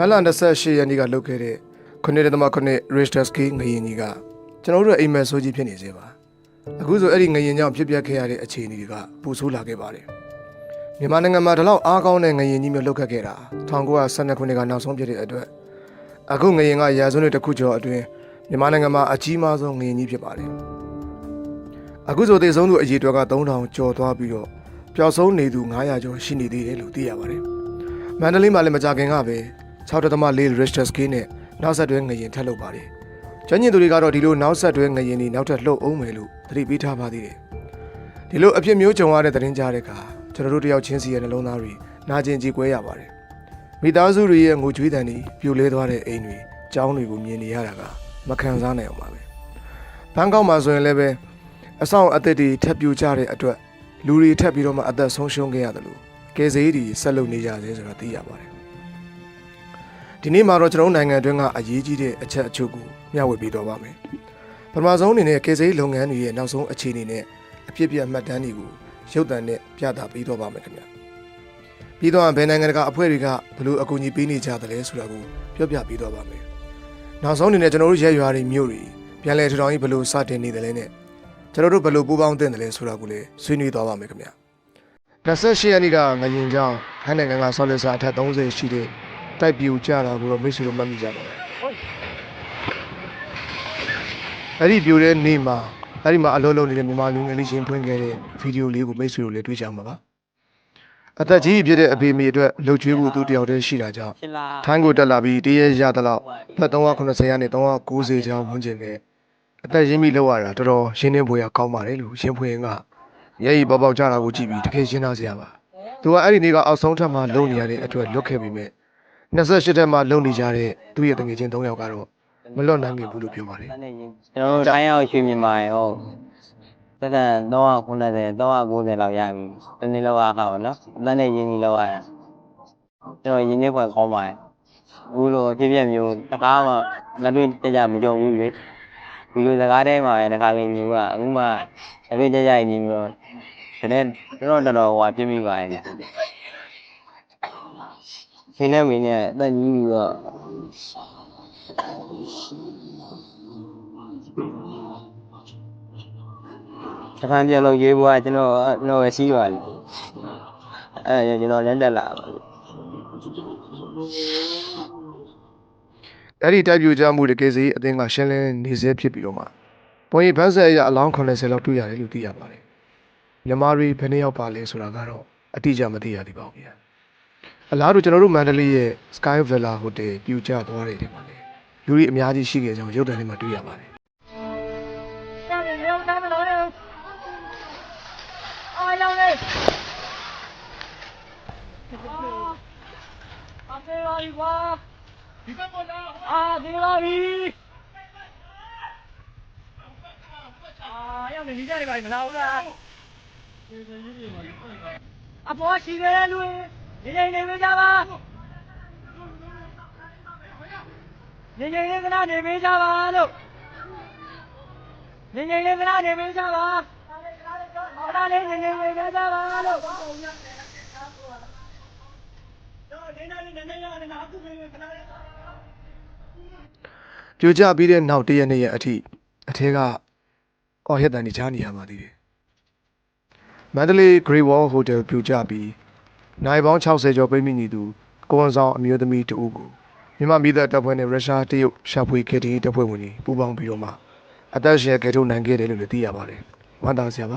မတ်လ28ရက်နေ့ကလုပ်ခဲ့တဲ့9.9 Richter scale ငရင်ကြီးကကျွန်တော်တို့ရဲ့အိမ်မက်ဆိုးကြီးဖြစ်နေစေပါအခုဆိုအဲ့ဒီငရင်ကြောင့်ဖြစ်ပျက်ခဲ့ရတဲ့အခြေအနေတွေကပူဆိုးလာခဲ့ပါတယ်မြန်မာနိုင်ငံမှာဒီလောက်အားကောင်းတဲ့ငရင်ကြီးမျိုးလုပ်ခဲ့ခဲ့တာ1912ခုနှစ်ကနောက်ဆုံးဖြစ်တဲ့အတွက်အခုငရင်ကရာဇဝတ်တစ်ခုကျော်အတွင်းမြန်မာနိုင်ငံမှာအကြီးမားဆုံးငရင်ကြီးဖြစ်ပါတယ်အခုဆိုသေဆုံးသူအရေအတွက်က3000ကျော်သွားပြီးတော့ပျောက်ဆုံးနေသူ900ကျော်ရှိနေသေးတယ်လို့သိရပါတယ်မန္တလေးမှာလည်းမကြခင်ကပဲ 6.4 Richter scale နဲ့နောက်ဆက်တွဲငရင်ထပ်လုပ်ပါတယ်။ကျွမ်းကျင်သူတွေကတော့ဒီလိုနောက်ဆက်တွဲငရင်တွေနောက်ထပ်လှုပ်အောင်မယ်လို့သတိပေးထားပါသေးတယ်။ဒီလိုအဖြစ်မျိုးကြုံရတဲ့သတင်းကြားတဲ့အခါကျွန်တော်တို့တယောက်ချင်းစီရဲ့နှလုံးသားတွေနာကျင်ကြည်ကွဲရပါတယ်။မိသားစုတွေရဲ့ငိုကြွေးတန်တွေပြိုလဲသွားတဲ့အိမ်တွေကြောင်းတွေကိုမြင်နေရတာကမခံစားနိုင်အောင်ပါပဲ။ဘန်ကောက်မှာဆိုရင်လည်းပဲအဆောင်အသက်တွေထပ်ပြိုကျတဲ့အတွက်လူတွေထပ်ပြီးတော့မှအသက်ဆုံးရှုံးခဲ့ရတယ်လို့ကယ်ဆယ်ရေးတွေဆက်လုပ်နေကြသေးဆိုတော့သိရပါတယ်။ ဒီနေ့မှာတော့ကျွန်တော်တို့နိုင်ငံအတွင်းကအရေးကြီးတဲ့အချက်အချို့ကိုမျှဝေပေးတော့ပါမယ်။ပထမဆုံးအနေနဲ့ကေစိလုပ်ငန်းတွေရဲ့နောက်ဆုံးအခြေအနေနဲ့အဖြစ်အပျက်မှတ်တမ်းတွေကိုရုပ်သံနဲ့ပြသပေးတော့ပါမယ်ခင်ဗျ။ပြီးတော့ဘယ်နိုင်ငံတကာအဖွဲ့တွေကဘယ်လိုအကူအညီပေးနေကြသလဲဆိုတာကိုပြောပြပေးတော့ပါမယ်။နောက်ဆုံးအနေနဲ့ကျွန်တော်တို့ရဲရွာတွေမြို့တွေပြန်လည်ထူထောင်ရေးဘယ်လိုစတင်နေတယ်လဲနဲ့ကျွန်တော်တို့ဘယ်လိုပူးပေါင်းသင့်တယ်လဲဆိုတာကိုလည်းဆွေးနွေးတော့ပါမယ်ခင်ဗျ။28ရက်နေ့ကငရင်ကြောင်းဟန်နိုင်ငံကဆော်လစ်စာအထက်30ရှိတဲ့ တိုက်ပြူကြတာကိုတော့မိတ်ဆွေတို့မှတ်မိကြပါမယ်အဲ့ဒီပြူတဲ့နေ့မှာအဲ့ဒီမှာအလုံးလုံးနေတဲ့မြန်မာလူငယ်လေးရှင်ဖွင့်ခဲ့တဲ့ဗီဒီယိုလေးကိုမိတ်ဆွေတို့လည်းတွေ့ကြမှာပါအသက်ကြီးဖြစ်တဲ့အဖေမိအတွက်လှုပ်ချွေးမှုသူတယောက်တည်းရှိတာကြောင့်ရှင်လာထိုင်းကိုတက်လာပြီးတရေရသလောက်ဖက်390ကနေ390ကျောင်းဝန်းကျင်နဲ့အသက်ရင်းမိလောက်ရတာတော်တော်ရှင်းနေဖွယ်ရကောင်းပါတယ်လို့ရှင်ဖွင့်ကရဲရီပေါပေါကြတာကိုကြည့်ပြီးတကယ်ရှင်းသားစရာပါသူကအဲ့ဒီနေ့ကအောက်ဆုံးထပ်မှာလုံနေရတဲ့အတွက်လွတ်ခဲ့ပြီမဲ့ 28တက်မှာလုံနေကြတဲ့သူ့ရဲ့တငယ်ချင်း3ယောက်ကတော့မလွတ်နိုင်ဘူးလို့ပြောပါတယ်တန်းနေရင်ကျွန်တော်တို့တိုင်းရောက်ရွှေမြန်မာရေဟုတ်သက်သက်390 390လောက်ရပြီတနေ့လောက်အားကောက်နော်တန်းနေရင်းကြီးလောက်ရတာကျွန်တော်ရင်းနေဖွယ်ကောင်းပါတယ်ဘူးလို့အဖြစ်ပြက်မျိုးတကားမှလက်တွေ့ကြကြမကြုံဘူးလေဒီလိုစကားထဲမှာလည်းတခါလေးမျိုးကအခုမှလက်တွေ့ကြကြရင်မျိုးတော့ဒီနေ့တော့တော်တော်ဟိုအပြစ်မိပါရဲ့ ရှင်နဲ့မင်းနဲ့အသက်ကြီးပြီးတော့တခါပြန်လို့ရေးဖို့ကကျွန်တော်ကျွန်တော်ပဲရှိပါလိမ့်အဲကျွန်တော်လက်တက်လာပါအဲ့ဒီတိုက်ပြူကြမှုတကယ်စီအသင်းကရှင်းလင်းနေစေဖြစ်ပြီးတော့မှပုံရိပ်ဖန်းဆက်အရအလောင်း80လောက်တွေ့ရတယ်လို့သိရပါတယ်မြန်မာတွေဘယ်နှစ်ယောက်ပါလဲဆိုတာကတော့အတိအကျမသိရသေးပါဘူးဗျာ အလားတူကျွန်တော်တို့မန္တလေးရဲ့ Sky Villa Hotel ပြူကျသွားတဲ့နေရာမှာလည်းလူတွေအများကြီးရှိခဲ့ကြောင်းရုပ်တံတွေမှာတွေ့ရပါတယ်အာဒီလာပြီအာရောက်နေကြတယ်ဗျာမလာဘူးလားအပေါ်ရှိတယ်လူတွေ နေနေနေပေးကြပါနေနေနေကနာနေပေးကြပါလို့နေနေနေကနာနေပေးကြပါကနာလေးနေနေပေးကြပါလို့ပြိုကျပြီးတဲ့နောက်တရက်နေ့ရက်အထိအထက်ကအော်ရက်တန်ကြီးချားနေရပါသေးတယ်မန္တလေး Great Wall Hotel ပြိုကျပြီး နိုင်ပေါင်း60ကျော်ပိတ်မိနေသူကိုဝန်ဆောင်အမျိုးသမီးတဦးကိုမြန်မာမိသားတပ်ဖွဲ့နဲ့ရုရှားတရုတ်ရှာဖွေခေတ္တတပ်ဖွဲ့ဝင်တွေပူးပေါင်းပြီးတော့မှအသက်ရှင်ကယ်ထုတ်နိုင်ခဲ့တယ်လို့လည်းသိရပါတယ်ဝမ်းသာစရာပါ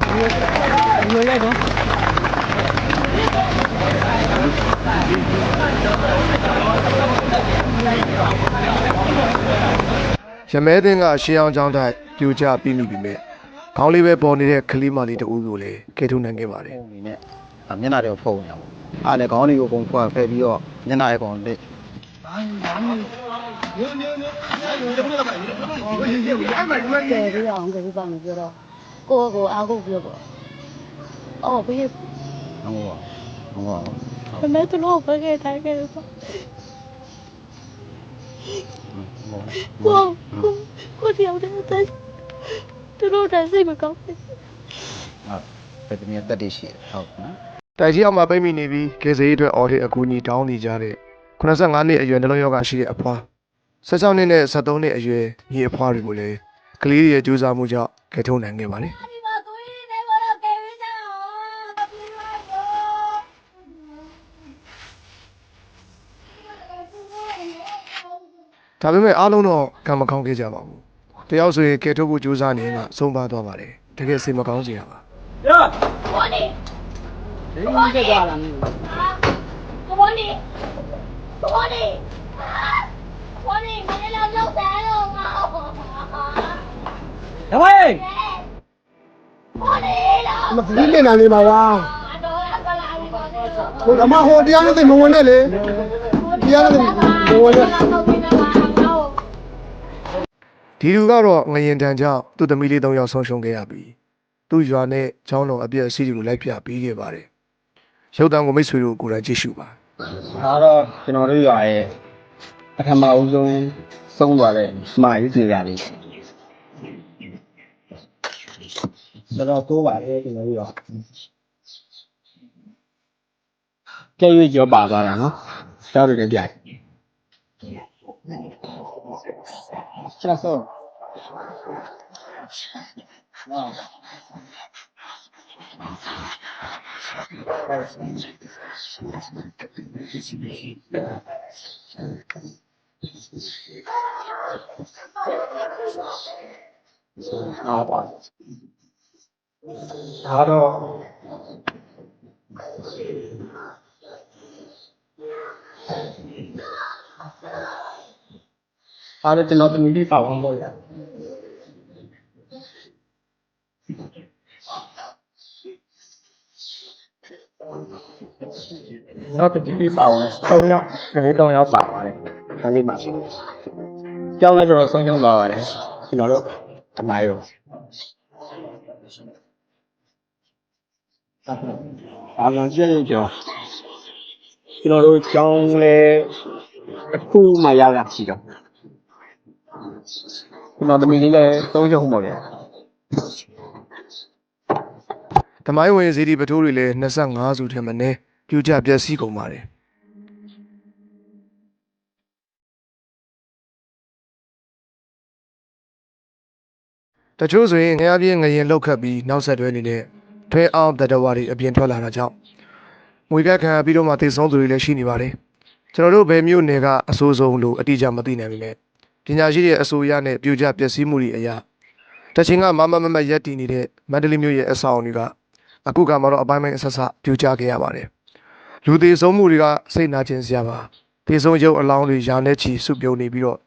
ရမဲသင်းကရှေးအောင်ကျောင်းတိုက်ပြိုကျပြီးမိပြီမဲ့ခေါင်းလေးပဲပေါ်နေတဲ့ကလေးမလေးတဦးကိုလည်းကယ်ထုတ်နိုင်ခဲ့ပါတယ် ပုံနေနဲ့အမျက်နှာတွေကိုဖုံးရအောင်အားလည်းခေါင်းတွေကိုပုံဖွာဖယ်ပြီးတော့မျက်နှာရဲ့ကောင်လက်တယ်ပြီးအောင်ကြည့်ပါမယ်ပြောတော့ကိုယ့်ကိုအားကိုပြောပေါ့အော်ဘေးဟောပါဟောပါမမဲတို့တော့ဘယ်ခဲ့တိုင်းခဲ့ပေါ့ဟောကိုကိုတယောက်တည်းတဲ့သူတို့တည်းစိတ်မကောင်းဘူးဘယ်တမီတက်တည်ရှိဟုတ်နော် တိုက်ကြီးအောင်မှာပိတ်မိနေပြီးကေစေးအတွက်အော်ဟစ်အကူအညီတောင်းနေကြတဲ့85နှစ်အရွယ်နှလုံးရောဂါရှိတဲ့အဖွား16နှစ်နဲ့73နှစ်အရွယ်ညီအဖွားတွေကိုလည်းကလေးတွေရဲ့ကြိုးစားမှုကြောင့်ကယ်ထုတ်နိုင်ခဲ့ပါတယ်ဒီမှာသွေးတွေဘောတော့ကဲဝေးကြအောင်တပီလိုက်ရောဒါပေမဲ့အားလုံးတော့ကံမကောင်းခဲ့ကြပါဘူးတယောက်ဆိုရင်ကယ်ထုတ်ဖို့ကြိုးစားနေရင်ကဆုံးပါသွားပါတယ်တကယ်စိတ်မကောင်းစရာပါဘောနီ ဒီမှာတက်သွားလားဘောနီဘောနီဘောနီမင်းလည်းလောက်တယ်တော့ငါဓမ္မယေဘောနီလားမသိနေနိုင်နေပါလားတော့ကလာပြီဘောနီဟိုဓမ္မဟိုတရားနဲ့သိမဝင်နဲ့လေတရားနဲ့သိမဝင်နဲ့ဒီလူကတော့ငရင်တန်ကြောင့်သူ့သမီးလေး၃ယောက်ဆုံးရှုံးခဲ့ရပြီသူ့ရွာနဲ့ချောင်းလုံးအပြည့်အစည်းတွေကိုလိုက်ပြပေးခဲ့ပါတယ် ရုပ်တံကိုမိတ်ဆွေတို့ကိုယ်တိုင်ကြည့်ရှုပါဒါတော့ကျွန်တော်တို့ရွာရဲ့ပထမဦးဆုံးဆုံးသွားတဲ့မာရေးစီရတယ်တော်တော်တိုးပါလေကျွန်တော်တို့ရွာကျဲရွေးကြောပါသွားတာနော်ကျောက်တွေလည်းပြိုင်ချက်ဆောအားပါဒါတော့အားလည်းကျွ န်တော်သမီးလေးပါဝင်လို့ရ နောက်တစ်ဒီပါဝင်၃ယောက်ဒီ၃ယောက်ပါပါတယ်ခန်းလေးမှာကြောင်းလည်းတော့ဆုံးရှုံးသွားပါတယ်ကျွန်တော်တို့အမိုင်းရောအာလန်ကျရဲ့ကြောင်းကျွန်တော်တို့ကြောင်းလဲအခုမှရတာရှိတော့ကျွန်တော်သမီးလေးလည်းသုံးချုံပါဗျာ ဓမိုင်းဝင်ဇီဒီပထိုးတွေလည်း25စုထဲမှာနည်းပြူကြပျက်စီးကုန်ပါတယ်တချို့ဆိုရင်ငရပြင်းငရင်လောက်ခတ်ပြီးနောက်ဆက်တွဲနေတဲ့ထွဲအောင်တတဝါတွေအပြင်ထွက်လာတာကြောင့်ငွေကခံရပြီးတော့မှတည်ဆုံးသူတွေလည်းရှိနေပါတယ်ကျွန်တော်တို့ဘယ်မျိုးနယ်ကအဆိုးဆုံးလို့အတိအကျမသိနိုင်ပေမဲ့ပညာရှိရဲ့အဆိုအရနဲ့ပြူကြပျက်စီးမှုတွေအရာတချင်ကမမမမရက်တည်နေတဲ့မန္တလေးမြို့ရဲ့အဆောင်တွေက အခုကမှတော့အပိုင်းပိုင်းအဆက်ဆက်ပြူကြခဲ့ရပါတယ်။လူသေးဆုံးမှုတွေကစိတ်နာကျင်စရာပါ။သေဆုံးရုပ်အလောင်းတွေယာနဲ့ချီစုပြုံနေပြီးတော့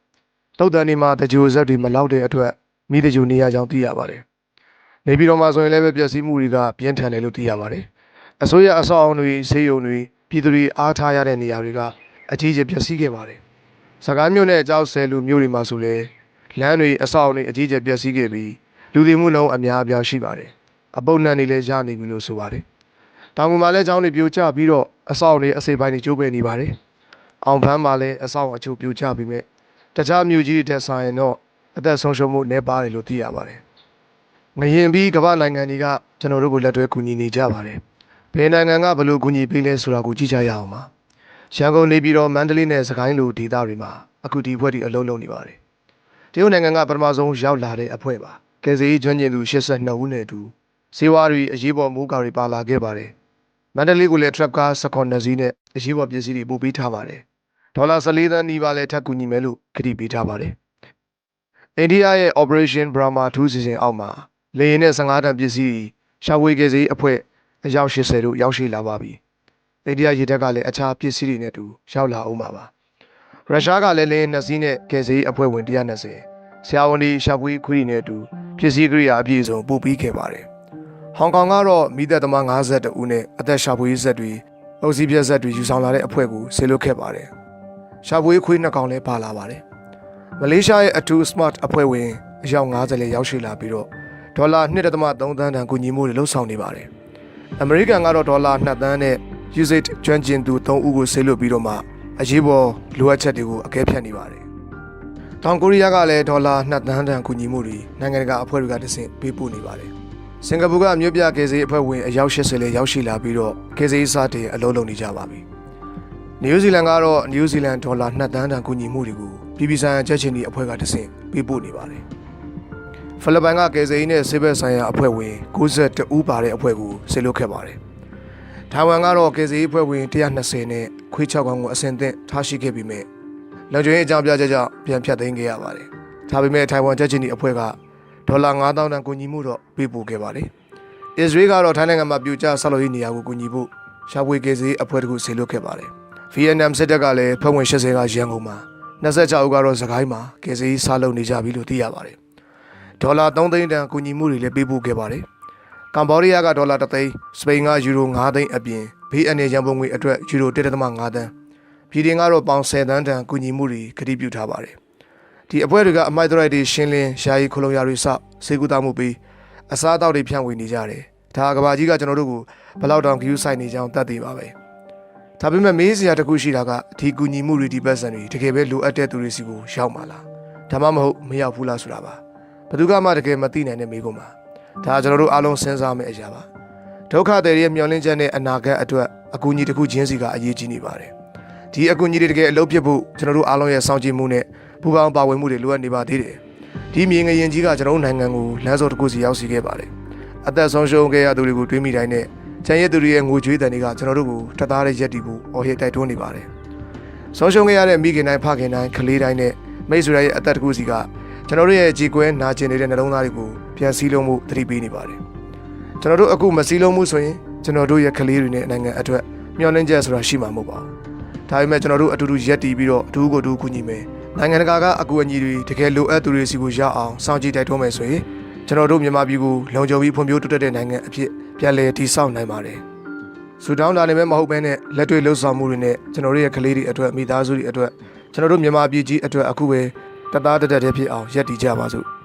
တုတ်တန်ဒီမှာတကြိုဇက်တွေမလောက်တဲ့အတွက်မိတကြိုနေရကြောင်းသိရပါတယ်။နေပြီးတော့မှဆိုရင်လည်းပဲပျက်စီးမှုတွေကပြင်းထန်တယ်လို့သိရပါတယ်။အစိုးရအဆောက်အအုံတွေဈေးရုံတွေပြည်သူတွေအားထားရတဲ့နေရာတွေကအကြီးကြီးပျက်စီးခဲ့ပါတယ်။စကိုင်းမြို့နဲ့ကြောက်ဆယ်လူမြို့တွေမှာဆိုလေလမ်းတွေအဆောက်အအုံတွေအကြီးကြီးပျက်စီးခဲ့ပြီးလူတွေမှုလုံးအများအပြားရှိပါတယ်။ အပုပ်နှံနေလဲရနေပြီလို့ဆိုပါတယ်။တောင်ကူမှာလည်းကျောင်းတွေပြိုကျပြီးတော့အဆောက်တွေအစိပ်ပိုင်းတွေကျိုးပဲနေပါတယ်။အောင်ဖမ်းမှာလည်းအဆောက်အချို့ပြိုကျပြီးမြဲတခြားမြို့ကြီးတွေထက်ဆိုင်ရင်တော့အသက်ဆုံးရှုံးမှုနည်းပါတယ်လို့သိရပါတယ်။ငရင်ပြီးကမ္ဘာနိုင်ငံတွေကကျွန်တော်တို့ကိုလက်တွဲကူညီနေကြပါတယ်။ဘယ်နိုင်ငံကဘယ်လိုကူညီပေးလဲဆိုတာကိုကြည့်ကြရအောင်ပါ။ရန်ကုန်နေပြီးတော့မန္တလေးနဲ့စကိုင်းလိုဒေသတွေမှာအခုဒီအဖွဲ့တွေအလုံးလုံးနေပါတယ်။တရုတ်နိုင်ငံကပထမဆုံးရောက်လာတဲ့အဖွဲ့ပါ။ကယ်ဆယ်ရေးကျွမ်းကျင်သူ82ဦးနဲ့အတူ စေဝါတွေအရေးပေါ်မိုးကာတွေပါလာခဲ့ပါတယ်။မန္တလေးကိုလည်း truck ကား16နှစ်စီးနဲ့အရေးပေါ်ပစ္စည်းတွေပို့ပေးထားပါတယ်။ဒေါ်လာ14သန်းနီးပါးလည်းထပ်ကူညီမယ်လို့ကတိပေးထားပါတယ်။အိန္ဒိယရဲ့ Operation Brahma ထူးစီစဉ်အောက်မှာလေယာဉ်နဲ့15တန်ပစ္စည်းရှာဖွေကယ်ဆယ်ရေးအဖွဲ့အယောက်80တို့ရောက်ရှိလာပါပြီ။အိန္ဒိယရေတပ်ကလည်းအခြားပစ္စည်းတွေနဲ့အတူရောက်လာအောင်ပါပါ။ရုရှားကလည်းလေယာဉ်နှစ်စီးနဲ့ကယ်ဆယ်ရေးအဖွဲ့ဝင်120ဆရာဝန်တွေရှာဖွေခွေးတွေနဲ့အတူပစ္စည်းကိရိယာအပြည့်အစုံပို့ပေးခဲ့ပါတယ်။ ဟောင်ကောင်ကတော့မိသက်သမား52ဦးနဲ့အသက်ရှာဖွေရေးဇက်တွေအုပ်စီးပြက်ဇက်တွေယူဆောင်လာတဲ့အဖွဲ့ကိုဆေလွတ်ခဲ့ပါတယ်။ရှာဖွေခွေးနှစ်ကောင်လည်းပါလာပါတယ်။မလေးရှားရဲ့အထူး smart အဖွဲ့ဝင်အယောက်90လည်းရောက်ရှိလာပြီးတော့ဒေါ်လာ1.3သန်းတန်ကူညီမှုတွေလှုပ်ဆောင်နေပါတယ်။အမေရိကန်ကတော့ဒေါ်လာ2သန်းနဲ့ usage ကျွမ်းကျင်သူ3ဦးကိုဆေလွတ်ပြီးတော့မှအရေးပေါ်လိုအပ်ချက်တွေကိုအကဲဖြတ်နေပါတယ်။တောင်ကိုရီးယားကလည်းဒေါ်လာ2သန်းတန်ကူညီမှုတွေနိုင်ငံတကာအဖွဲ့တွေကတဆင့်ပေးပို့နေပါတယ်။ စင်ကာပူကမြို့ပြကယ်ဆယ်ရေးအဖွဲ့ဝင်အယောက်80လည်းရောက်ရှိလာပြီးတော့ကယ်ဆယ်ရေးစတင်အလုံးလုံးနေကြပါပြီ။နယူးဇီလန်ကတော့နယူးဇီလန်ဒေါ်လာ2သန်းတန်ကူညီမှုတွေကိုပြည်ပဆိုင်ရာချက်ချင်းဒီအဖွဲ့ကတဆင့်ပေးပို့နေပါတယ်ဖိလစ်ပိုင်ကကယ်ဆယ်ရေးနဲ့ဆေးဘက်ဆိုင်ရာအဖွဲ့ဝင်92ဦးပါတဲ့အဖွဲ့ကိုဆေလွတ်ခဲ့ပါတယ်ထိုင်ဝမ်ကတော့ကယ်ဆယ်ရေးအဖွဲ့ဝင်120နဲ့ခွေး6ကောင်ကိုအစင်သင့်ထားရှိခဲ့ပြီးမြဲလုံခြုံရေးအကြောင်းပြချက်ကြောင့်ပြန်ဖြတ်သိမ်းခဲ့ရပါတယ်ဒါပေမဲ့ထိုင်ဝမ်ချက်ချင်းဒီအဖွဲ့က ဒေါ်လာ9000တန်ကူညီမှုတော့ပေးပို့ခဲ့ပါတယ်အစ္စရေးကတော့ထိုင်းနိုင်ငံမှာပြူကျဆောက်လုပ်ရေးနေရာကိုကူညီဖို့ရှာဖွေကယ်ဆယ်ရေးအဖွဲ့တစ်ခုဆေလွတ်ခဲ့ပါတယ်ဗီယက်နမ်စစ်တပ်ကလည်းဖွဲ့ဝင်80ကရန်ကုန်မှာ26ဦးကတော့စကိုင်းမှာကယ်ဆယ်ရေးစားလုပ်နေကြပြီလို့သိရပါတယ်။ဒေါ်လာ3သိန်းတန်ကူညီမှုတွေလည်းပေးပို့ခဲ့ပါတယ်။ကမ္ဘောဒီးယားကဒေါ်လာ3သိန်း၊စပိန်ကယူရို9သိန်းအပြင်ဘေးအနေရန်ပုံငွေအတွက်ယူရို1.5သန်းပြည်တင်ကတော့ပေါင်10သန်းတန်ကူညီမှုတွေကတိပြုထားပါတယ်။ ဒီအဖွဲ့တွေကအမိုက်ဒရိုက်တွေရှင်းလင်းယာယီခလုံးရတွေစောက်စေကူတာမှုပြီးအစားအသောက်တွေဖြန့်ဝေနေကြတယ်။ဒါကဘာကြီးကကျွန်တော်တို့ကိုဘယ်လောက်တောင်ဂယူးဆိုင်နေကြအောင်တတ်သိပါပဲ။ဒါပေမဲ့မေးစရာတစ်ခုရှိတာကဒီကူညီမှုတွေဒီပတ်စံတွေတကယ်ပဲလိုအပ်တဲ့သူတွေစီကိုရောက်မှာလားဒါမှမဟုတ်မရောက်ဘူးလားဆိုတာပါဘယ်သူကမှတကယ်မသိနိုင်တဲ့မေးခွန်းပါဒါကျွန်တော်တို့အားလုံးစဉ်းစားမယ့်အရာပါဒုက္ခတွေရဲ့မျောလင်းချက်နဲ့အနာဂတ်အတွက်အကူအညီတစ်ခုချင်းစီကအရေးကြီးနေပါတယ်ဒီအကူအညီတွေတကယ်အလုပ်ဖြစ်ဖို့ကျွန်တော်တို့အားလုံးရဲ့စောင့်ကြည့်မှုနဲ့ ပူးပေါင်းပါဝင်မှုတွေလိုအပ်နေပါသေးတယ်ဒီမြေငရင်ကြီးကကျွန်တော်တို့နိုင်ငံကိုလမ်းစောတစ်ခုစီရောက်စီခဲ့ပါတယ်အသက်ဆုံးရှုံးခဲ့ရသူတွေကိုတွေးမိတိုင်းနဲ့ကျန်ရသူတွေရဲ့ငိုကြွေးတန်တွေကကျွန်တော်တို့ကိုထပ်သားတဲ့ရက်တီဖို့အော်ဟစ်တိုက်တွန်းနေပါတယ်။ဆုံးရှုံးခဲ့ရတဲ့မိခင်တိုင်းဖခင်တိုင်းကလေးတိုင်းနဲ့မိတ်ဆွေရဲ့အသက်တစ်ခုစီကကျွန်တော်တို့ရဲ့ကြည်ကွဲနာကျင်နေတဲ့နှလုံးသားတွေကိုပြန်စည်းလုံးမှုသတိပေးနေပါတယ်။ကျွန်တော်တို့အခုမစည်းလုံးမှုဆိုရင်ကျွန်တော်တို့ရဲ့ကလေးတွေနဲ့နိုင်ငံအတွက်မျှော်လင့်ချက်ဆိုတာရှိမှာမဟုတ်ပါဘူး။ဒါပေမဲ့ကျွန်တော်တို့အတူတူရက်တီပြီးတော့အတူကိုအတူကူညီမယ်။ နိုင်ငံတကာကအကူအညီတွေတကယ်လိုအပ်သူတွေစီကိုရအောင်စောင့်ကြည့်တိုက်တွန်းမယ်ဆိုရင်ကျွန်တော်တို့မြန်မာပြည်ကိုလုံခြုံပြီးဖွံ့ဖြိုးတိုးတက်တဲ့နိုင်ငံအဖြစ်ပြန်လည်တည်ဆောက်နိုင်ပါတယ်။ဆူတောင်းတာလည်းမဟုတ်ဘဲနဲ့လက်တွေ့လှုပ်ဆောင်မှုတွေနဲ့ကျွန်တော်တို့ရဲ့ကလေးတွေအတွက်မိသားစုတွေအတွက်ကျွန်တော်တို့မြန်မာပြည်ကြီးအတွက်အခုပဲတသားတက်တက်တည်းဖြစ်အောင်ရက်တည်ကြပါစို့။